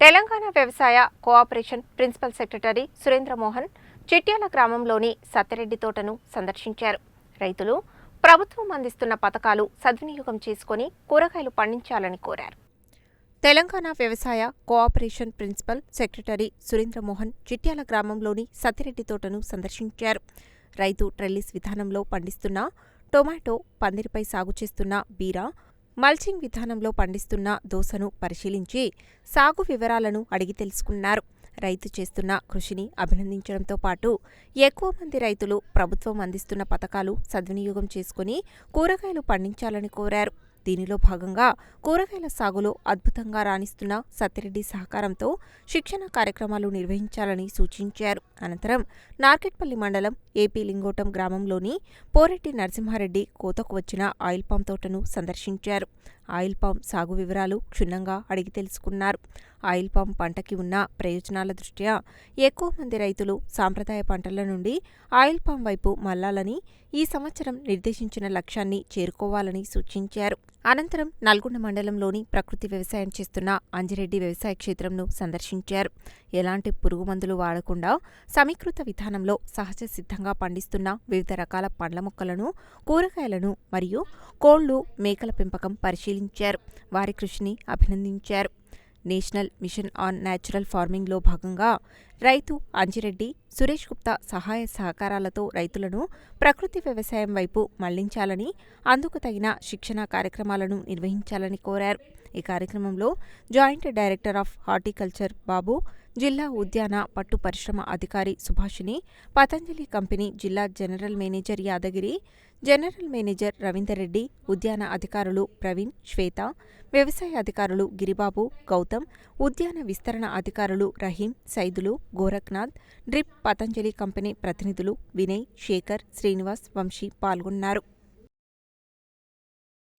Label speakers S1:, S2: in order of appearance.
S1: తెలంగాణ వ్యవసాయ cooperation principal secretary Surendra Mohan Chityala గ్రామంలోని సత్యరెడ్డి తోటను సందర్శించారు. రైతులు ప్రభుత్వం అందిస్తున్న పథకాలు సద్వినియోగం చేసుకుని కూరగాయలు పండించాలని కోరారు. తెలంగాణ వ్యవసాయ cooperation principal secretary Surendra Mohan Chityala గ్రామంలోని సత్యరెడ్డి తోటను సందర్శించారు. రైతు ట్రెల్లిస్ విధానంలో పండిస్తున్న టొమాటో పందిరిపై సాగు చేస్తున్న బీరా మల్చింగ్ విధానంలో పండిస్తున్న దోసను పరిశీలించి సాగు వివరాలను అడిగి తెలుసుకున్నారు. రైతు చేస్తున్న కృషిని అభినందించడంతో పాటు ఎక్కువ మంది రైతులు ప్రభుత్వం అందిస్తున్న పథకాలు సద్వినియోగం చేసుకుని కూరగాయలు పండించాలని కోరారు. దీనిలో భాగంగా కూరగాయల సాగులో అద్భుతంగా రాణిస్తున్న సత్యరెడ్డి సహకారంతో శిక్షణ కార్యక్రమాలు నిర్వహించాలని సూచించారు. అనంతరం నార్కెట్పల్లి మండలం ఏపీ లింగోటం గ్రామంలోని పోరెడ్డి నరసింహారెడ్డి కోతకు వచ్చిన ఆయిల్ పామ్ తోటను సందర్శించారు. ఆయిల్ పామ్ సాగు వివరాలు క్షుణ్ణంగా అడిగి తెలుసుకున్నారు. ఆయిల్ పామ్ పంటకి ఉన్న ప్రయోజనాల దృష్ట్యా ఎక్కువ మంది రైతులు సాంప్రదాయ పంటల నుండి ఆయిల్ పామ్ వైపు మళ్ళాలని ఈ సంవత్సరం నిర్దేశించిన లక్ష్యాన్ని చేరుకోవాలని సూచించారు. అనంతరం నల్గొండ మండలంలోని ప్రకృతి వ్యవసాయం చేస్తున్న అంజిరెడ్డి వ్యవసాయ క్షేత్రంను సందర్శించారు. ఎలాంటి పురుగు మందులు వాడకుండా సమీకృత విధానంలో సహజ సిద్ధంగా పండిస్తున్న వివిధ రకాల పండ్ల మొక్కలను కూరగాయలను మరియు కోళ్ళు మేకల పెంపకం పరిశీలించారు వారి కృషిని అభినందించారు. నేషనల్ మిషన్ ఆన్ న్యాచురల్ ఫార్మింగ్లో భాగంగా రైతు అంజిరెడ్డి సురేష్ గుప్తా సహాయ సహకారాలతో రైతులను ప్రకృతి వ్యవసాయం వైపు మళ్ళించాలని అందుకు తగిన శిక్షణ కార్యక్రమాలను నిర్వహించాలని కోరారు. ఈ కార్యక్రమంలో joint director of horticulture Babu జిల్లా ఉద్యాన పట్టు పరిశ్రమ అధికారి సుభాషిణి పతంజలి కంపెనీ జిల్లా general manager Yadagiri general manager Ravinder Reddy ఉద్యాన అధికారులు ప్రవీణ్ శ్వేత వ్యవసాయ అధికారులు గిరిబాబు గౌతమ్ ఉద్యాన విస్తరణ అధికారులు రహీం సైదులు గోరఖ్నాథ్ డ్రిప్ పతంజలి కంపెనీ ప్రతినిధులు వినయ్ శేఖర్ శ్రీనివాస్ వంశీ పాల్గొన్నారు.